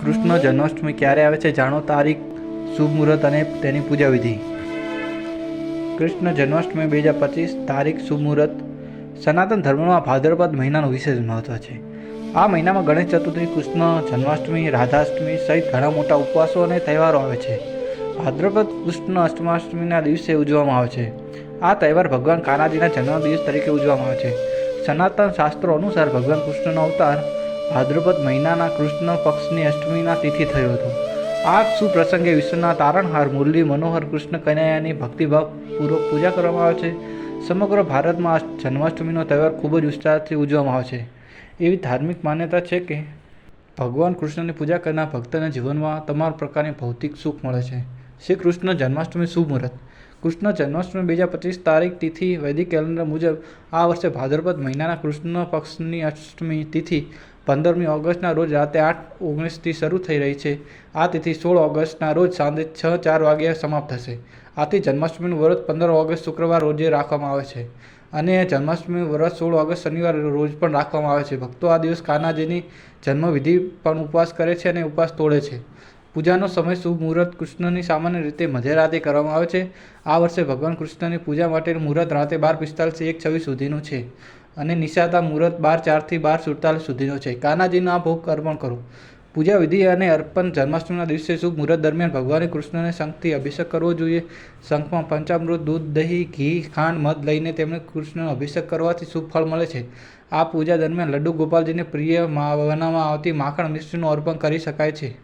કૃષ્ણ જન્માષ્ટમી ક્યારે આવે છે જાણો? તારીખ, શુભ મુહૂર્ત અને તેની પૂજા વિધિ. કૃષ્ણ જન્માષ્ટમી બે હજાર પચીસ, તારીખ, શુભ મુહૂર્ત. સનાતન ધર્મમાં ભાદરપદ મહિનાનું વિશેષ મહત્વ છે. આ મહિનામાં ગણેશ ચતુર્થી, કૃષ્ણ જન્માષ્ટમી, રાધાષ્ટમી સહિત ઘણા મોટા ઉપવાસો અને તહેવારો આવે છે. ભાદ્રપદ કૃષ્ણ અષ્ટમાષ્ટમીના દિવસે ઉજવવામાં આવે છે. આ તહેવાર ભગવાન કાનાજીના જન્મદિવસ તરીકે ઉજવવામાં આવે છે. સનાતન શાસ્ત્રો અનુસાર ભગવાન કૃષ્ણનો અવતાર ભાદ્રપદ મહિનાના કૃષ્ણ પક્ષની અષ્ટમીના તિથિ થયો હતો. આ સુપ્રસંગે વિશ્વના તારણહાર મુરલી મનોહર કૃષ્ણ કનૈયાની ભક્તિભાવપૂર્વક પૂજા કરવામાં આવે છે. સમગ્ર ભારતમાં જન્માષ્ટમીનો તહેવાર ખૂબ જ ઉત્સાહથી ઉજવવામાં આવે છે. એવી ધાર્મિક માન્યતા છે કે ભગવાન કૃષ્ણની પૂજા કરનાર ભક્તના જીવનમાં તમામ પ્રકારની ભૌતિક સુખ મળે છે. શ્રી કૃષ્ણ જન્માષ્ટમી શુભ મુહૂર્ત. કૃષ્ણ જન્માષ્ટમી બે હજાર પચીસ તારીખ તિથિ વૈદિક કેલેન્ડર મુજબ આ વર્ષે ભાદ્રપદ મહિનાના કૃષ્ણ પક્ષની અષ્ટમી તિથિ પંદરમી ઓગસ્ટના રોજ રાતે આઠ ઓગણીસથી શરૂ થઈ રહી છે. આ તિથિ સોળ ઓગસ્ટના રોજ સાંજે છ ચાર વાગ્યે સમાપ્ત થશે. આથી જન્માષ્ટમીનું વ્રત પંદર ઓગસ્ટ શુક્રવાર રોજે રાખવામાં આવે છે અને જન્માષ્ટમી વ્રત સોળ ઓગસ્ટ શનિવાર રોજ પણ રાખવામાં આવે છે. ભક્તો આ દિવસ કાનાજીની જન્મવિધિ પણ ઉપવાસ કરે છે અને ઉપવાસ તોડે છે. પૂજાનો સમય શુભ મુહૂર્ત કૃષ્ણની સામાન્ય રીતે મધ્યરાતે કરવામાં આવે છે. આ વર્ષે ભગવાન કૃષ્ણની પૂજા માટેનું મુહૂર્ત રાતે બાર પિસ્તાલીસથી એક છવ્વીસ સુધીનું છે અને નિશાતા મુહૂર્ત બાર ચારથી બાર સુડતાલીસ સુધીનો છે. કાનાજીના ભોગ અર્પણ કરો. પૂજા વિધિ અને અર્પણ જન્માષ્ટમીના દિવસે શુભ મુહૂર્ત દરમિયાન ભગવાન કૃષ્ણને શંખથી અભિષેક કરવો જોઈએ. શંખમાં પંચામૃત, દૂધ, દહીં, ઘી, ખાંડ, મધ લઈને તેમણે કૃષ્ણનો અભિષેક કરવાથી શુભ ફળ મળે છે. આ પૂજા દરમિયાન લડ્ડુ ગોપાલજીને પ્રિય બનાવવામાં આવતી માખણ મિશ્રીનું અર્પણ કરી શકાય છે.